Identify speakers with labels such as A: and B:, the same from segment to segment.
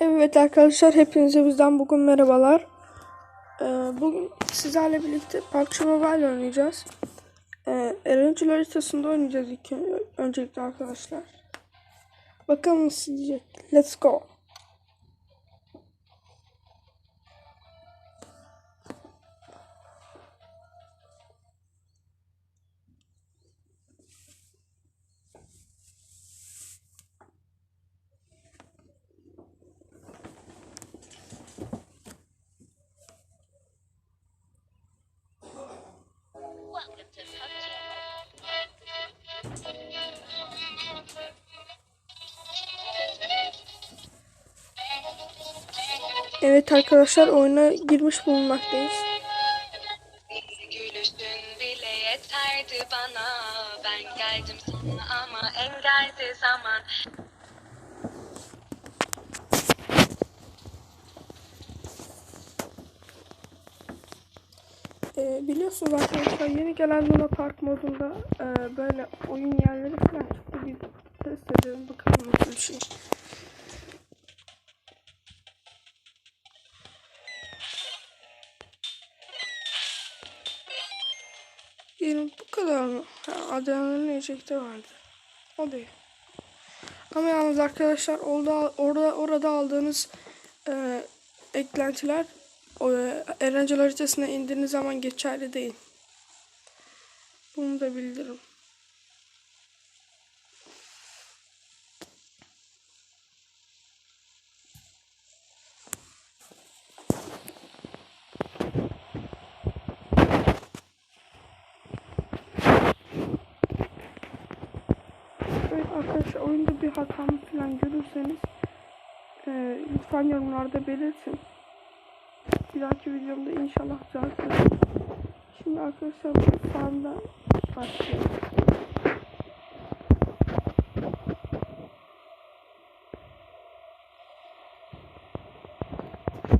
A: Evet arkadaşlar hepinize bizden bugün merhabalar. Ee, bugün sizlerle birlikte PUBG Mobile oynayacağız. Ee, Erencil haritasında oynayacağız ilk ön- öncelikle arkadaşlar. Bakalım nasıl diyecek. Let's go. Evet arkadaşlar oyuna girmiş bulunmaktayız. Ee, biliyorsunuz arkadaşlar yeni gelen Luna Park modunda e, böyle oyun yerleri falan çıktı. Bir test edelim bakalım nasıl bir şey. Bu kadar mı? Adrenalin enjekte vardı. O değil. Ama yalnız arkadaşlar orada orada orada aldığınız e, eklentiler o e, haritasına indiğiniz zaman geçerli değil. Bunu da bildirim. Arkadaşlar oyunda bir hatamı falan görürseniz e, lütfen yorumlarda belirtin. Bir dahaki videomda inşallah düzeltirim. Şimdi arkadaşlar bu sağında başlıyoruz.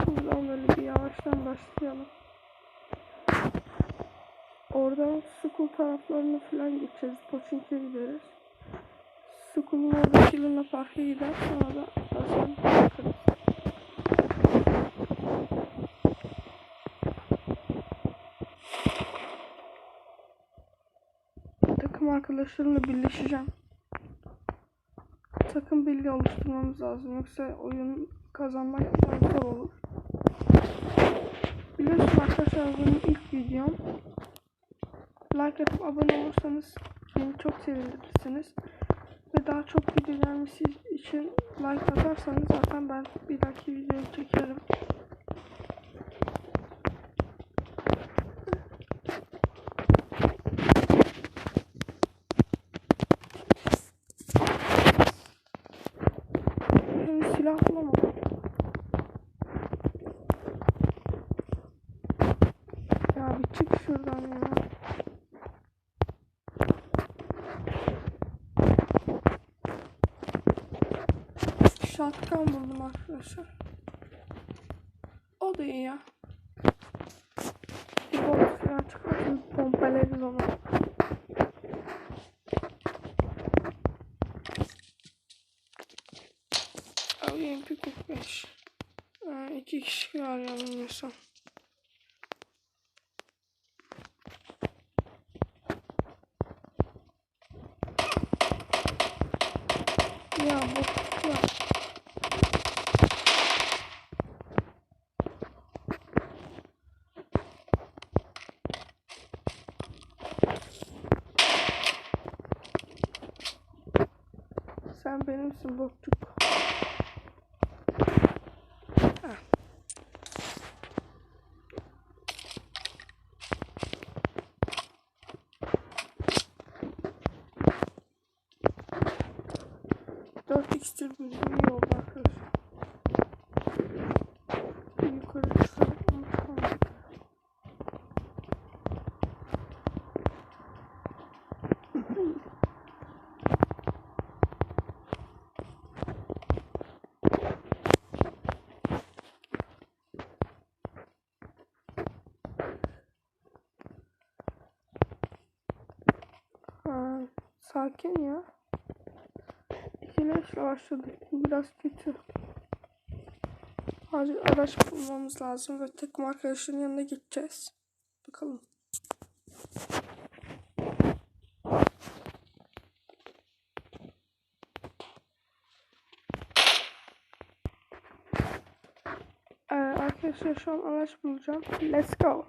A: Buradan böyle bir yavaştan başlayalım. Oradan School taraflarına falan gideceğiz. Pochinki'ye gideriz. School'un oradaki Luna Park'a gider. Sonra da bakarız. Takım arkadaşlarımla birleşeceğim. Takım birliği oluşturmamız lazım. Yoksa oyun kazanmak zor olur. Biliyorsunuz arkadaşlar benim ilk videom. Like atıp abone olursanız beni çok sevindirirsiniz. Ve daha çok video gelmesi için like atarsanız zaten ben bir dahaki videoyu çekerim. Henüz silah bulamadım. Ya bir çık şuradan ya. Shotgun buldum arkadaşlar. O da iyi ya. Bir bot falan çıkarsın pompalarız onu. Alayım bir 45. Ha, iki kişi var yanılmıyorsam. Ya bu ya. Sen benimsin bokçuk. Heh. Dört x dürbün iyi oldu arkadaşlar. Yukarı sakin ya. İkileşle başladık. Biraz kötü. Acil araç bulmamız lazım ve takım arkadaşının yanına gideceğiz. Bakalım. Ee, arkadaşlar şu an araç bulacağım. Let's go.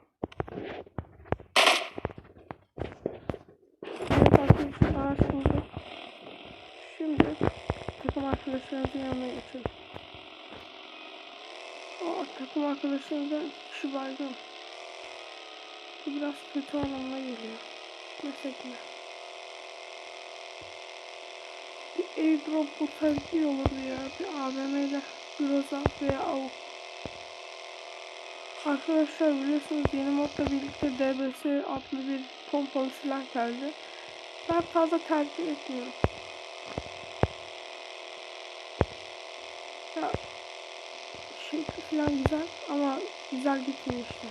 A: Evet arkadaşlar araç bulduk. Şimdi takım arkadaşlarımızın yanına geçelim. O takım arkadaşlarımızdan iki kişi baygın. Bu biraz kötü anlamına geliyor. Mesela? Bir airdrop bulsaydı iyi olurdu ya. Bir AVM ile Groza veya AUK. Arkadaşlar biliyorsunuz yeni modla birlikte DBS adlı bir pompalı silah geldi. Ben fazla tercih etmiyorum. Ya şey falan güzel ama güzel gitmiyor işte.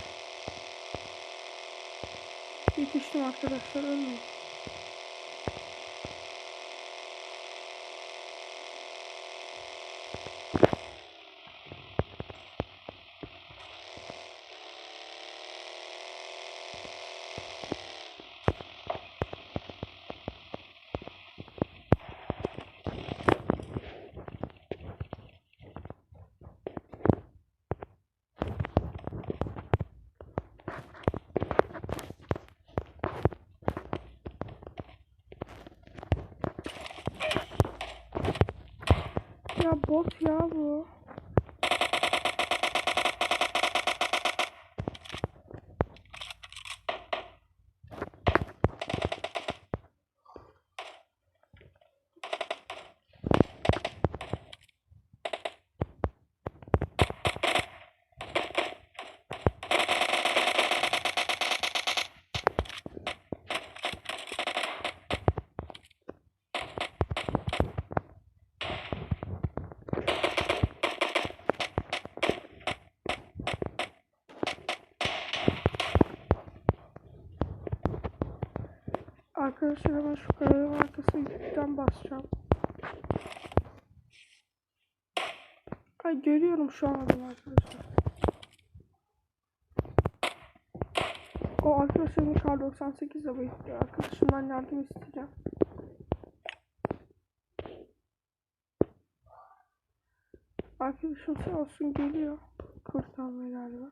A: Yetiştim arkadaşlar ölmeyin. Ya bot ya bu. Arkadaşlar hemen şu kayanın arkasına yükten basacağım. Ay görüyorum şu an adamı arkadaşlar. O arkadaşım kar 98 de bekliyor. Arkadaşımdan yardım isteyeceğim. Arkadaşım sağ olsun geliyor. Kurtarmaya galiba.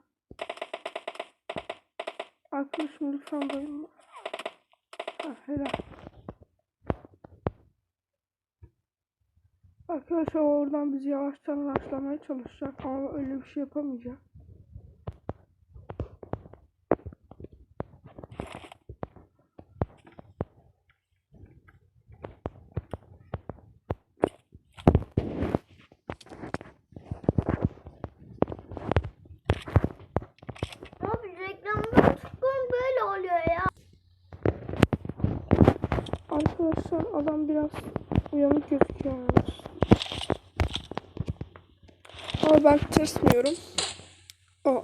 A: Arkadaşım lütfen bayılma. Helal. Arkadaşlar oradan bizi yavaştan raşlamaya çalışacak ama öyle bir şey yapamayacak. Arkadaşlar adam biraz uyanık gözüküyor. Ama ben tırsmıyorum. O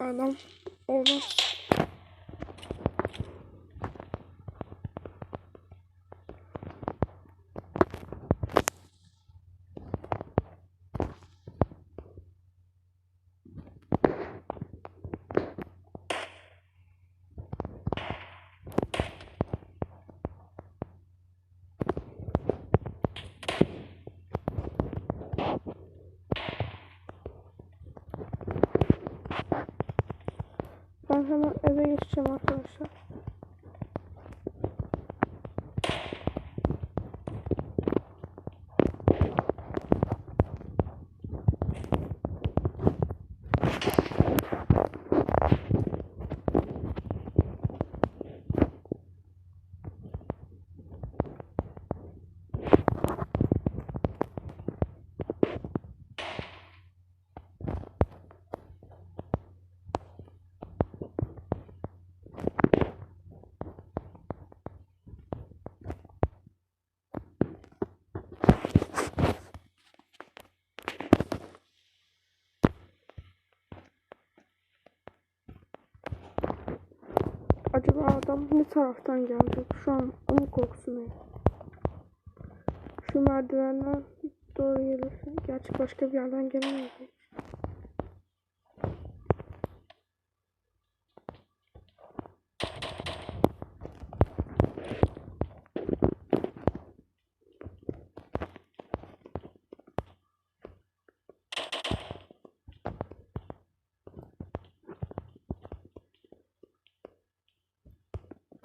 A: adam olmaz. Ben hemen eve geçeceğim arkadaşlar. Acaba adam ne taraftan gelecek? Şu an onun korkusundayım. Şu merdivenden doğru gelirse. Gerçi başka bir yerden gelemeyecek.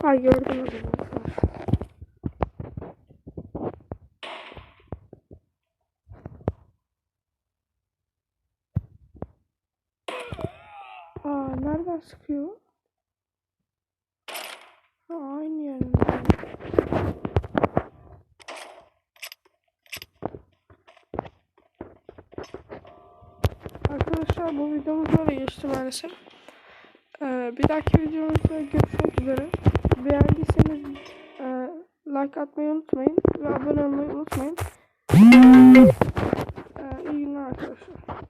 A: Ay gördüm adamı. Aa nereden sıkıyor? Ha, aynı yerden. Arkadaşlar bu videomuz böyle geçti maalesef. Ee, bir dahaki videomuzda görüşmek üzere. Beğendiyseniz e, like atmayı unutmayın ve abone olmayı unutmayın. Ee, iyi günler arkadaşlar.